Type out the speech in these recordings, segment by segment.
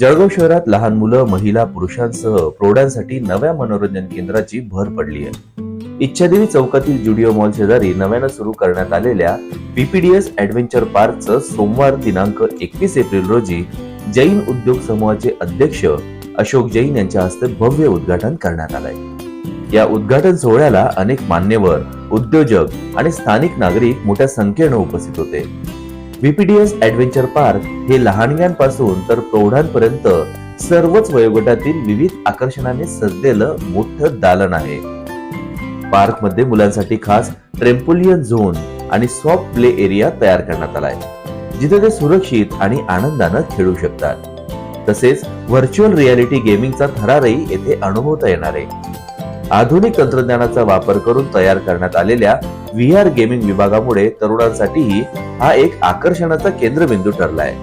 जळगाव शहरात लहान मुलं महिला पुरुषांसह प्रौढांसाठी नव्या मनोरंजन केंद्राची भर पडली आहे. इच्छादेवी चौकातील जुडिओ मॉल शेजारी नव्यानं सुरू करण्यात आलेल्या पीपीडीएस ऍडव्हेंचर पार्कचं सोमवार दिनांक एकवीस एप्रिल रोजी जैन उद्योग समूहाचे अध्यक्ष अशोक जैन यांच्या हस्ते भव्य उद्घाटन करण्यात आलंय. या उद्घाटन सोहळ्याला अनेक मान्यवर उद्योजक आणि स्थानिक नागरिक मोठ्या संख्येनं उपस्थित होते. व्हीपीडीएस ऍडव्हेंचर पार्क हे लहानग्यांपासून तर प्रौढांपर्यंत सर्वच वयोगटातील विविध आकर्षणाने सजलेलं मोठं दालन आहे. पार्कमध्ये मुलांसाठी खास ट्रेम्पोलियन झोन आणि सॉफ्ट प्ले एरिया तयार करण्यात आलाय जिथे ते सुरक्षित आणि आनंदानं खेळू शकतात. तसेच व्हर्च्युअल रियालिटी गेमिंगचा थरारही येथे अनुभवता येणार आहे. आधुनिक तंत्रज्ञानाचा वापर करून तयार करण्यात आलेल्या व्ही आर गेमिंग विभागामुळे तरुणांसाठीही हा एक आकर्षणाचा केंद्रबिंदू ठरलाय.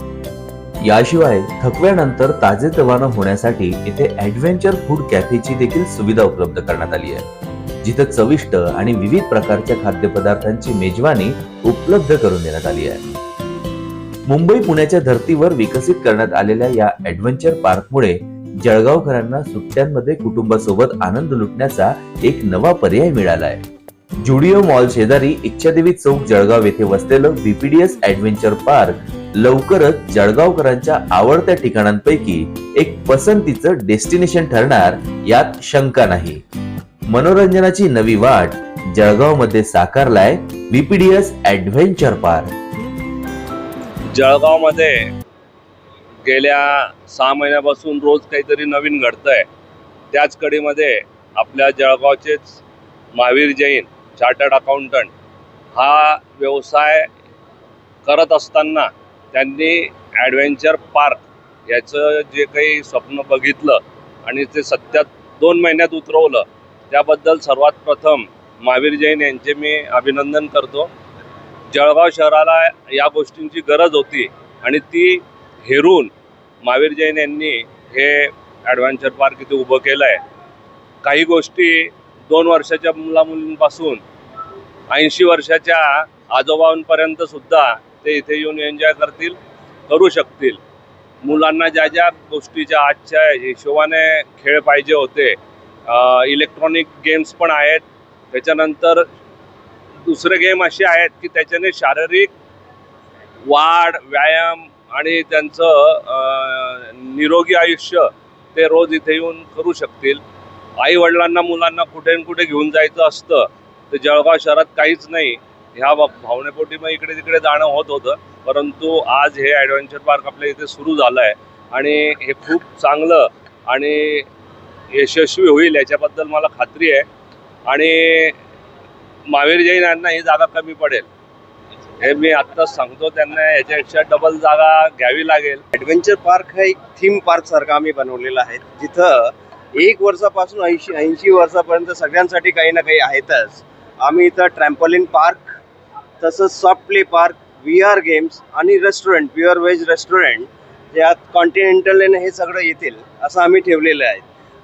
याशिवाय थकव्यानंतर ताजेतवानं होण्यासाठी इथे ऍडव्हेंचर फूड कॅफेची देखील सुविधा उपलब्ध करण्यात आली आहे जिथे चविष्ट आणि विविध प्रकारच्या खाद्यपदार्थांची मेजवानी उपलब्ध करून देण्यात आली आहे. मुंबई पुण्याच्या धर्तीवर विकसित करण्यात आलेल्या या ऍडव्हेंचर पार्कमुळे जळगावकरांना सुट्ट्यांमध्ये कुटुंबासोबत आनंद लुटण्याचा एक नवा पर्याय मिळाला आहे जुडिओ मॉल शेजारी इच्छादेवी चौक जळगाव येथे वसलेलं बीपीडीएस ऍडव्हेंचर पार्क लवकरच जळगावकरांच्या आवडत्या ठिकाणांपैकी एक पसंतीचं डेस्टिनेशन ठरणार यात शंका नाही. मनोरंजनाची नवी वाट जळगावमध्ये साकारलाय बीपीडीएस ऍडव्हेंचर पार्क जळगावमध्ये गेल्या सहा महिन्यापासून रोज काहीतरी नवीन घडतं आहे त्याच कडीमध्ये आपल्या जळगावचेच महावीर जैन चार्टर्ड अकाउंटंट हा व्यवसाय करत असताना त्यांनी ॲडव्हेंचर पार्क याचं जे काही स्वप्न बघितलं आणि ते सत्यात दोन महिन्यात उतरवलं त्याबद्दल सर्वात प्रथम महावीर जैन यांचे मी अभिनंदन करतो. जळगाव शहराला या गोष्टींची गरज होती आणि ती हेरून महावीर जैन यांनी हे ॲडव्हेंचर पार्क इथे उभं केलं आहे काही गोष्टी दोन वर्षाच्या मुलामुलींपासून ऐंशी वर्षाच्या आजोबांपर्यंत सुद्धा ते इथे येऊन एन्जॉय करतील करू शकतील. मुलांना ज्या ज्या गोष्टीच्या आजच्या हिशोबाने खेळ पाहिजे होते इलेक्ट्रॉनिक गेम्स पण आहेत. त्याच्यानंतर दुसरे गेम असे आहेत की त्याच्याने शारीरिक वाढ व्यायाम आणि त्यांचं निरोगी आयुष्य ते रोज इथे येऊन करू शकतील. आई वडिलांना मुलांना कुठे न कुठे घेऊन जायचं असतं. तर जळगाव शहरात काहीच नाही. ह्या भावनेपोटी मग इकडे तिकडे जाणं होत होतं. परंतु आज हे ॲडव्हेंचर पार्क आपल्या इथे सुरू झालं आहे आणि हे खूप चांगलं आणि यशस्वी होईल याच्याबद्दल मला खात्री आहे. आणि महावीर जैन यांना ही जागा कमी पडेल. हे मी आत्ताच सांगतो त्यांना याच्यापेक्षा डबल जागा घ्यावी लागेल. ॲडव्हेंचर पार्क हा एक थीम पार्क सारखा आम्ही बनवलेला आहे. जिथं एक वर्षापासून ऐंशी ऐंशी वर्षापर्यंत सगळ्यांसाठी काही ना काही आहेतच. आम्ही इथं ट्रॅम्पॉलिन पार्क तसंच soft play park V R games आणि रेस्टॉरंट प्युअर व्हेज रेस्टॉरंट ज्यात कॉन्टिनेंटल हे सगळं येतील असं आम्ही ठेवलेलं आहे.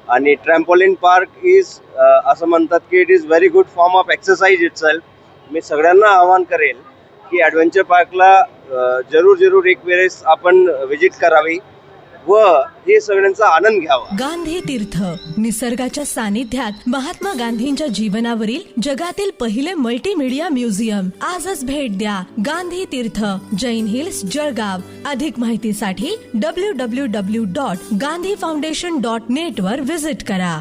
आणि ट्रॅम्पॉलिन पार्क इज असं म्हणतात की it is very good form of exercise itself मी सगळ्यांना आवाहन करेल की ॲडव्हेंचर पार्कला जरूर जरूर एक वेळेस आपण व्हिजिट करावी व हे सगळ्यांचा आनंद घ्यावा. गांधी तीर्थ निसर्गाच्या सानिध्यात महात्मा गांधींच्या जीवनावरील जगातील पहिले मल्टीमीडिया म्युझियम आजच भेट द्या गांधी तीर्थ जैन हिल्स जळगाव. अधिक माहितीसाठी W W W dot Gandhi foundation dot net वर विजिट करा.